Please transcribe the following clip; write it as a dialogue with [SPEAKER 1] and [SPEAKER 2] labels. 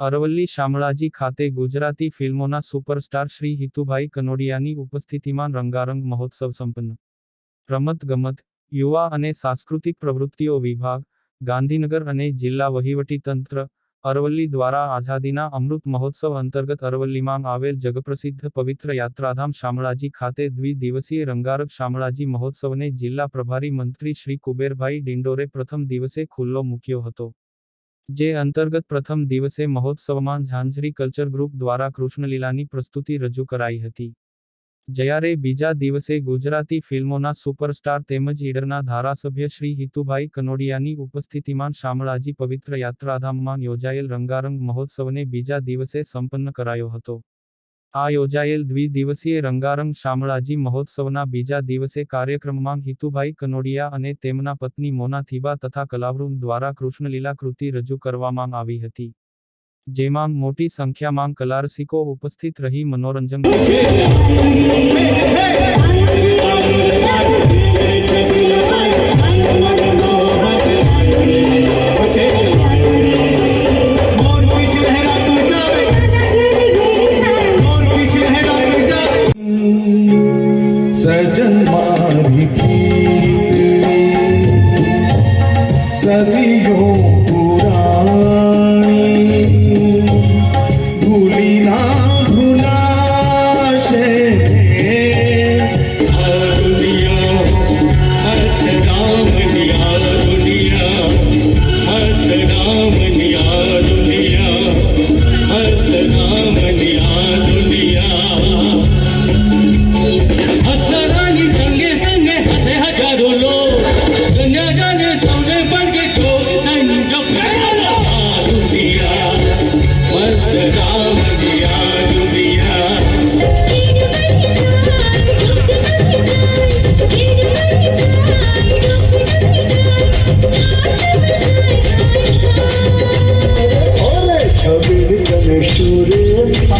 [SPEAKER 1] અરવલ્લી શામળાજી ખાતે ગુજરાતી ફિલ્મોના સુપરસ્ટાર શ્રી હિતુભાઈ કનોડિયાની ઉપસ્થિતિમાં રંગારંગ મહોત્સવ સંપન્ન. રમત ગમત, યુવા અને સાંસ્કૃતિક પ્રવૃત્તિઓ વિભાગ, ગાંધીનગર અને જિલ્લા વહીવટીતંત્ર અરવલ્લી દ્વારા આઝાદીના અમૃત મહોત્સવ અંતર્ગત અરવલ્લીમાં આવેલ જગપ્રસિદ્ધ પવિત્ર યાત્રાધામ શામળાજી ખાતે દ્વિદિવસીય રંગારક શામળાજી મહોત્સવને જિલ્લા પ્રભારી મંત્રી શ્રી કુબેરભાઈ ડિંડોરે પ્રથમ દિવસે ખુલ્લો મૂક્યો હતો. જે અંતર્ગત પ્રથમ દિવસે મહોત્સવમાં ઝાંઝરી કલ્ચર ગ્રુપ દ્વારા કૃષ્ણલીલાની પ્રસ્તુતિ રજૂ કરાઈ હતી. જ્યારે બીજા દિવસે ગુજરાતી ફિલ્મોના સુપરસ્ટાર તેમજ ઈડરના ધારાસભ્ય શ્રી હિતુભાઈ કનોડિયાની ઉપસ્થિતિમાં શામળાજી પવિત્ર યાત્રાધામમાં યોજાયેલ રંગારંગ મહોત્સવને બીજા દિવસે સંપન્ન કરાયો હતો. આ યોજાયેલ દ્વિદિવસીય રંગારંગ શામળાજી મહોત્સવના બીજા દિવસે કાર્યક્રમમાં હિતુભાઈ કનોડિયા અને તેમના પત્ની મોના થીબા તથા કલાવૃંદ દ્વારા કૃષ્ણલીલા કૃતિ રજૂ કરવામાં આવી હતી જેમાં મોટી સંખ્યામાં કલારસિકો ઉપસ્થિત રહી મનોરંજન
[SPEAKER 2] നാമണി ആകുന്നു રે